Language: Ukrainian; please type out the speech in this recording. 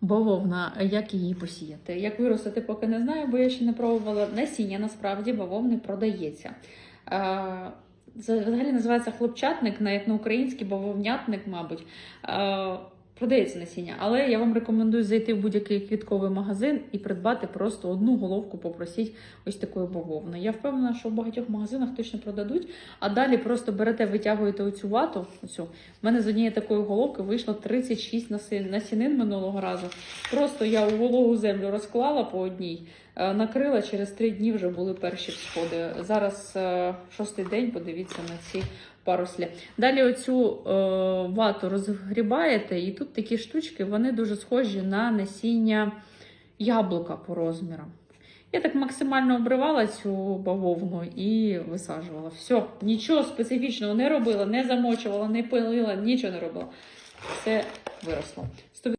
Бавовна, як її посіяти? Як виростити, поки не знаю, бо я ще не пробувала. Насіння насправді бавовни продається. Це взагалі називається хлопчатник, навіть на український бавовнятник, мабуть. Продається насіння, але я вам рекомендую зайти в будь-який квітковий магазин і придбати просто одну головку, попросіть ось такої бавовни. Я впевнена, що в багатьох магазинах точно продадуть. А далі просто берете, витягуєте оцю вату. Оцю. У мене з однієї такої головки вийшло 36 наси- насінин минулого разу. Просто я у вологу землю розклала по одній, е, накрила через три дні вже були перші всходи. Зараз е, шостий день, подивіться на ці паруслі. Далі оцю е, вату розгрібаєте, і тут такі штучки, вони дуже схожі на насіння яблука по розмірам. Я так максимально обривала цю бавовну і висаджувала. Все, нічого специфічного не робила, не замочувала, не пилила, нічого не робила. Все виросло.